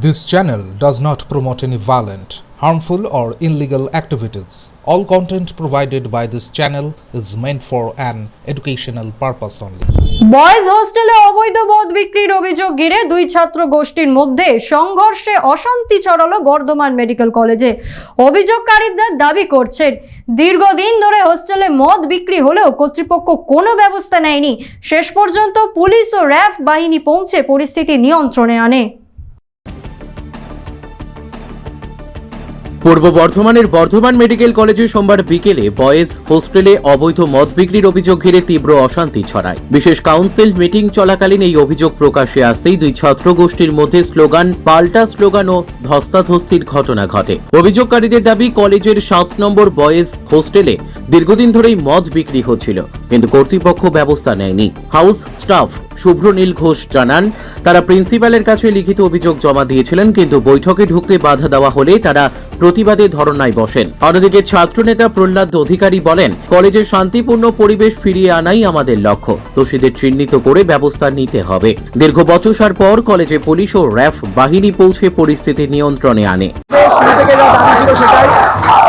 This channel does not promote any violent, harmful, or illegal activities. All content provided by this channel is meant for an educational purpose only. Boys হোস্টেলে অবৈধ মদ বিক্রির অভিযোগ ঘিরে দুই ছাত্র গোষ্ঠীর মধ্যে সংঘর্ষে অশান্তি ছড়ালো বর্ধমান মেডিকেল কলেজে অভিযোগকারীদের দাবি করছেন দীর্ঘদিন ধরে হোস্টেলে মদ বিক্রি হলেও কর্তৃপক্ষ কোনো ব্যবস্থা নেয়নি শেষ পর্যন্ত পুলিশ ও র্যাফ বাহিনী পৌঁছে পরিস্থিতি নিয়ন্ত্রণে আনে পূর্ব বর্ধমানের বর্ধমান মেডিকেল কলেজে সোমবার বিকেলে বয়েজ হোস্টেলে অবৈধ মদ বিক্রির অভিযোগ ঘিরে তীব্র অশান্তি ছড়ায়। বিশেষ কাউন্সিল মিটিং চলাকালীন এই অভিযোগ প্রকাশে আসতেই দুই ছাত্র গোষ্ঠীর মধ্যে স্লোগান, পাল্টা স্লোগান ও ধস্তাধস্তির ঘটনা ঘটে। অভিযোগকারীদের দাবি, কলেজের সাত নম্বর বয়েজ হোস্টেলে দীর্ঘদিন ধরেই মদ বিক্রি হচ্ছিল। কিন্তু কর্তৃপক্ষ ব্যবস্থা নেয়নি। হাউস স্টাফ শুভ্র নীল ঘোষ জানান, তারা প্রিন্সিপালের কাছে লিখিত অভিযোগ জমা দিয়েছিলেন, কিন্তু বৈঠকে ঢুকতে বাধা দেওয়া হলে তারা প্রতিবাদে ধরনায় বসেন। অন্যদিকে ছাত্রনেতা প্রহ্লাদ অধিকারী বলেন কলেজের শান্তিপূর্ণ পরিবেশ ফিরিয়ে আনাই আমাদের লক্ষ্য। দোষীদের চিহ্নিত করে ব্যবস্থা নিতে হবে। দীর্ঘ বচসার পর কলেজে পুলিশ ও র্যাফ বাহিনী পৌঁছে পরিস্থিতি নিয়ন্ত্রণে আনে।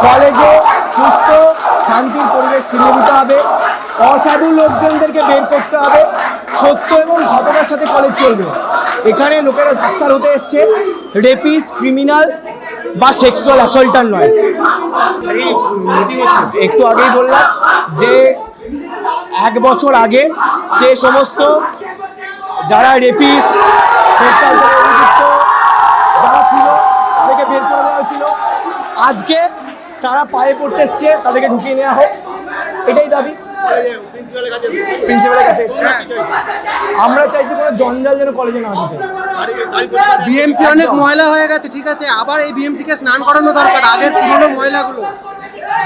কলেজে সুস্থ শান্তির পরিবেশ ফিরিয়ে দিতে হবে। অসাধু লোকজনদেরকে বের করতে হবে। সত্য এবং সততার সাথে কলেজ চলবে। এখানে লোকেরা ডাক্তার হতে এসছে রেপিস্ট ক্রিমিনাল বা সেক্সুয়াল অ্যাসল্টার নয়। একটু আগেই বললাম যে, এক বছর আগে যে সমস্ত যারা রেপিস্ট যারা ছিল, তাদেরকে বের করে দেওয়া আজকে তারা পায়ে পড়তে এসছে তাদেরকে ঢুকিয়ে নেওয়া হোক। এটাই দাবি। প্রিন্সিপালের কাছে এসছে। আমরা চাইছি কোনো জঞ্জাল যেন কলেজে না দিতে বিএমসি অনেক ময়লা হয়ে গেছে ঠিক আছে। আবার এই বিএমসি কে স্নান করানো দরকার আগের পুরনো ময়লাগুলো।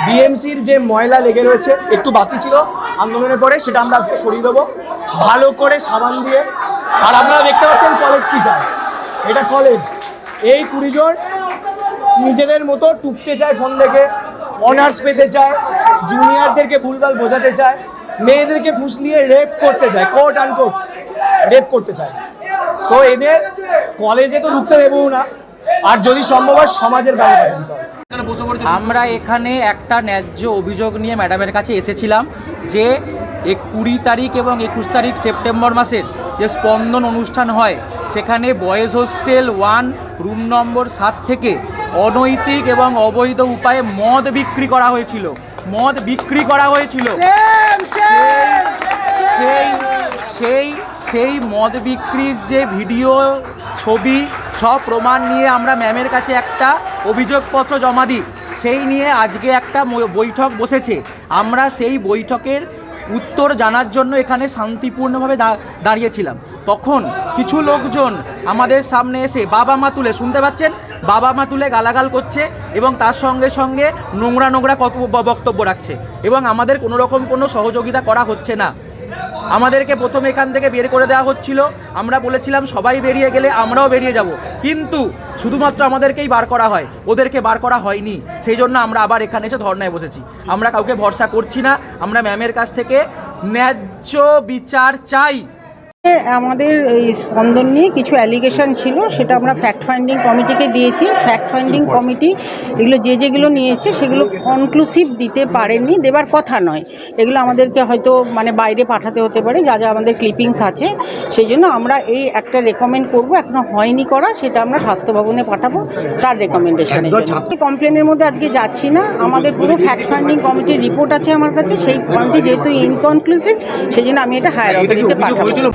বিএমসির যে ময়লা লেগে রয়েছে একটু বাকি ছিল আন্দোলনের পরে সেটা আমরা আজকে সরিয়ে দেবো। ভালো করে সাবান দিয়ে। আর আপনারা দেখতে পাচ্ছেন কলেজ কি চায় এটা কলেজ এই কুড়ি জন নিজেদের মতো টুকতে চায় ফোন থেকে অনার্স পেতে চায় জুনিয়রদেরকে ভুলভাল বোঝাতে চায়, মেয়েদেরকে ফুসলিয়ে রেপ করতে চায় কোর্ট অ্যান্ড কোর্ট রেপ করতে চায়। তো এদের কলেজে তো ঢুকতে দেবো না, আর যদি সম্ভব হয় সমাজের বাইরে দিতে হবে। আমরা এখানে একটা ন্যায্য অভিযোগ নিয়ে ম্যাডামের কাছে এসেছিলাম যে এক কুড়ি তারিখ এবং একুশ তারিখ সেপ্টেম্বর মাসের যে স্পন্দন অনুষ্ঠান হয়, সেখানে boys hostel one room number সাত থেকে অনৈতিক এবং অবৈধ উপায়ে মদ বিক্রি করা হয়েছিল। মদ বিক্রি করা হয়েছিল। সেই সেই সেই মদ বিক্রির যে ভিডিও ছবি সব প্রমাণ নিয়ে আমরা ম্যামের কাছে একটা অভিযোগপত্র জমা দিই। সেই নিয়ে আজকে একটা বৈঠক বসেছে। আমরা সেই বৈঠকের উত্তর জানার জন্য এখানে শান্তিপূর্ণভাবে দা- দাঁড়িয়েছিলাম। তখন কিছু লোকজন আমাদের সামনে এসে বাবা মা তুলে শুনতে পাচ্ছেন? বাবা মা তুলে গালাগাল করছে এবং তার সঙ্গে সঙ্গে নোংরা নোংরা কত বক্তব্য রাখছে এবং আমাদের কোনো রকম কোনো সহযোগিতা করা হচ্ছে না। আমাদেরকে প্রথমে এখান থেকে বের করে দেওয়া হচ্ছিল। আমরা বলেছিলাম সবাই বেরিয়ে গেলে আমরাও বেরিয়ে যাব। কিন্তু শুধুমাত্র আমাদেরকেই বার করা হয়। ওদেরকে বার করা হয়নি। সেই জন্য আমরা আবার এখানে এসে ধর্নায় বসেছি। আমরা কাউকে ভরসা করছি না। আমরা ম্যামের কাছ থেকে ন্যায্য বিচার চাই। আমাদের এই স্পন্দন নিয়ে কিছু অ্যালিগেশন ছিল সেটা আমরা ফ্যাক্ট ফাইন্ডিং কমিটিকে দিয়েছি। ফ্যাক্ট ফাইন্ডিং কমিটি এগুলো যে যেগুলো নিয়ে এসছে সেগুলো কনক্লুসিভ দিতে পারেননি দেবার কথা নয়। এগুলো আমাদেরকে হয়তো মানে বাইরে পাঠাতে হতে পারে যা যা আমাদের ক্লিপিংস আছে। সেই জন্য আমরা এই একটা রেকমেন্ড করব এখনও হয়নি করা সেটা আমরা স্বাস্থ্য ভবনে পাঠাবো তার রেকমেন্ডেশনের কমপ্লেনের মধ্যে আজকে যাচ্ছি না। আমাদের পুরো ফ্যাক্ট ফাইন্ডিং কমিটির রিপোর্ট আছে আমার কাছে সেই কমিটি যেহেতু ইনকনক্লুসিভ সেই জন্য আমি এটা হায়ার অথরিটিতে পাঠাবো।